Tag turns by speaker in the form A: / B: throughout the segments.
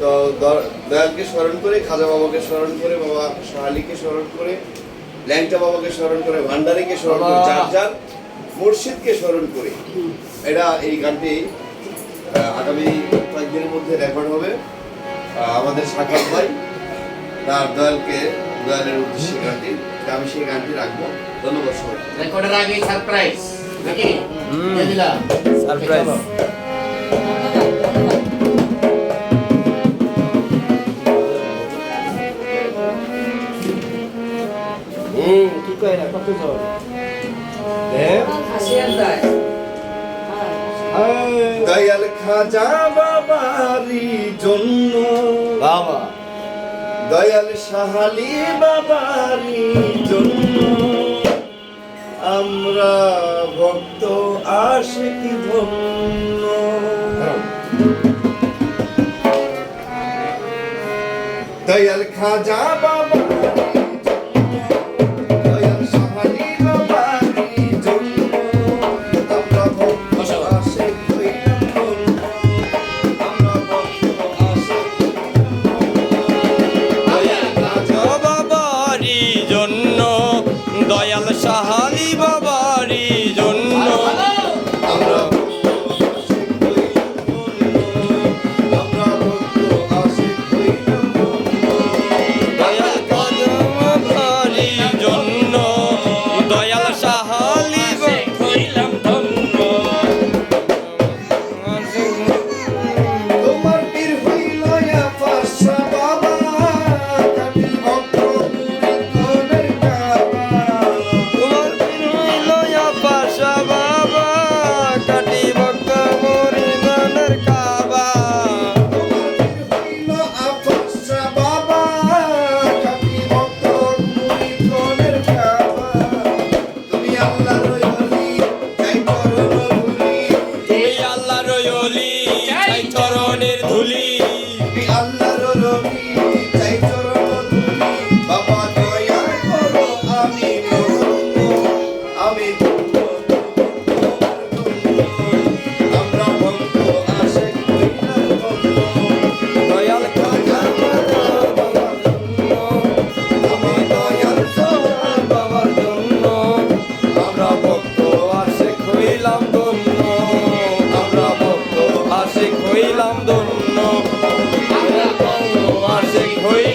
A: তো দয়ালকে স্মরণ করে খাজা বাবাকে স্মরণ করে বাবা শাহালিকে স্মরণ করে ল্যাংটা বাবাকে স্মরণ করে ভান্ডারিকে স্মরণ করে যার যার মুর্শিদকে স্মরণ করে। এটা এই গানটি আগামী কয়েকদিনের মধ্যে রেকর্ড হবে। আমাদের সাকাল ভাই তার দয়ালকে দয়ালের উদ্দেশ্যে গানটি। আমি সেই গানটি রাখব। ধন্যবাদ সবাই
B: রেকর্ডের আগে সারপ্রাইজ নাকি?
C: সারপ্রাইজ করতে তো দেব
A: দয়াল খাজা বাবারি জন্য
C: বাবা
A: দয়াল সাহালি বাবারি জন্য আমরা ভক্ত আশিক ধন্য দয়াল খাজা বাবা আল্লাহ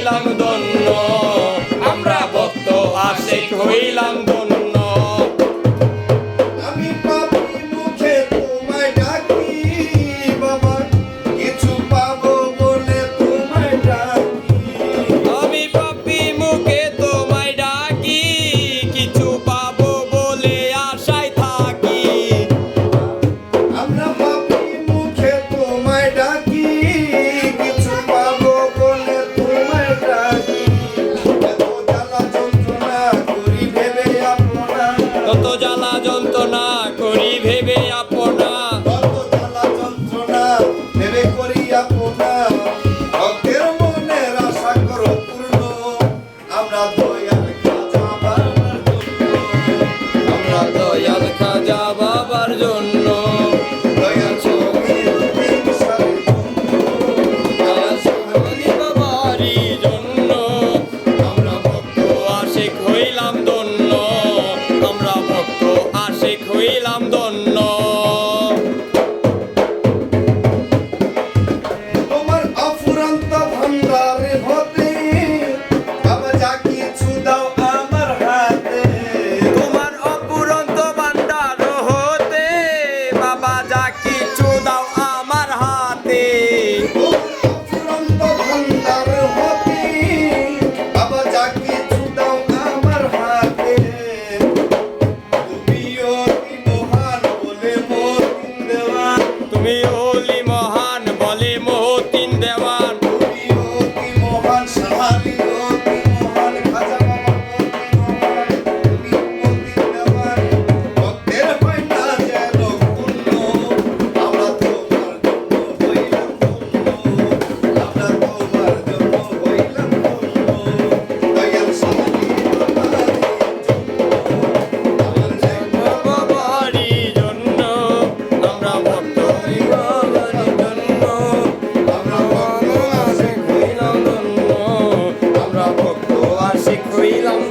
A: হইলাম ধন্য আমরা ভক্ত আশেক হইলাম ধন্য
D: வெயிலம்